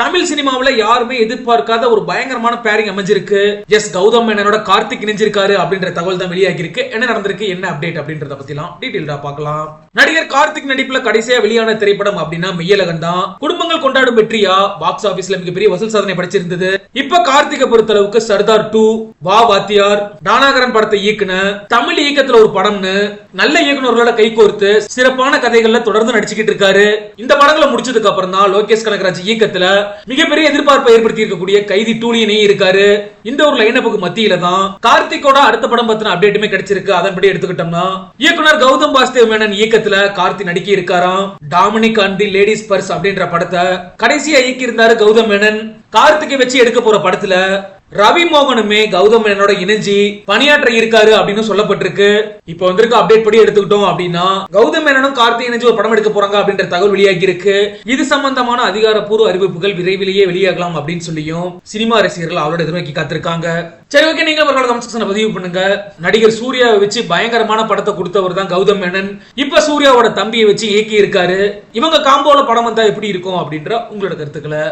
தமிழ் சினிமாவில் யாருமே எதிர்பார்க்காத ஒரு பயங்கரமான பேரிங் அமைஞ்சிருக்கு. எஸ் கௌதம் மேனனோட கார்த்திக் இணைஞ்சிருக்காரு அப்படின்ற தகவல் தான் வெளியாகி இருக்கு என்ன நடந்திருக்கு? என்ன அப்டேட் அப்படின்றத பத்திலாம் டீடைல்டா பார்க்கலாம். நடிகர் கார்த்திக் நடிப்புல கடைசியா வெளியான திரைப்படம் அப்படின்னா மெய்யலகன் தான். குடும்பங்கள் கொண்டாடும் வெற்றியா? பாக்ஸ் ஆபீஸ்ல மிகப்பெரிய வசூல் சாதனை படைச்சிருந்தது. இப்ப கார்த்திகை பொறுத்தளவுக்கு சர்தார் டூ வா வாத்தியார் தானாகரன் படத்தை இயக்குன தமிழ் இயக்கத்துல ஒரு படம்னு நல்ல இயக்குனர்களோட கைகோர்த்து சிறப்பான கதைகள்ல தொடர்ந்து நடிச்சுக்கிட்டு இருக்காரு. இந்த படங்களை முடிச்சதுக்கு அப்புறம் தான் லோகேஷ் கனகராஜ் இயக்கத்துல மிகப்பெரிய எதிர்பார்ப்பை ஏற்படுத்தி இருக்கக்கூடிய கைதி டூலியனே இருக்காரு. இந்த ஒரு லைனப்புக்கு மத்தியில தான் கார்த்திகோட அடுத்த படம் பத்தின அப்டேட்டுமே கிடைச்சிருக்கு. அதன்படி எடுத்துக்கிட்டோம்னா இயக்குனர் கௌதம் வாசுதேவ் மேனன் இயக்கத்துல கார்த்தி நடிக்க இருக்காராம். Dominic and the ladies purse அப்படின்ற படத்தை கடைசியா இயக்கி இருந்தாரு கௌதம் மேனன். கார்த்திகை வச்சு எடுக்க போற படத்துல ரவி மோகனுமே கௌதம் மேனனோட இணைஞ்சி பணியாற்ற இருக்காரு அப்படின்னு சொல்லப்பட்டிருக்கு. இப்ப வந்திருக்க அப்டேட் படி எடுத்துக்கிட்டோம் அப்படின்னா கௌதம் மேனனும் கார்த்தி இணைஞ்சு ஒரு படம் எடுக்க போறாங்க அப்படின்ற தகவல் வெளியாகி இருக்கு இது சம்பந்தமான அதிகாரப்பூர்வ அறிவிப்புகள் விரைவிலேயே வெளியாகலாம் அப்படின்னு சொல்லியும் சினிமா ரசிகர்கள் அவரோட எதிர்நோக்கி காத்திருக்காங்க. சரி ஓகே நீங்க ஒரு கமெண்ட் செக்ஷனை பதிவு பண்ணுங்க. நடிகர் சூர்யாவை வச்சு பயங்கரமான படத்தை கொடுத்தவர் தான் கௌதம் மேனன். இப்ப சூர்யாவோட தம்பியை வச்சு இயக்கி இருக்காரு இவங்க காம்போல படம் வந்தா எப்படி இருக்கும் அப்படின்ற உங்களோட கருத்துக்களை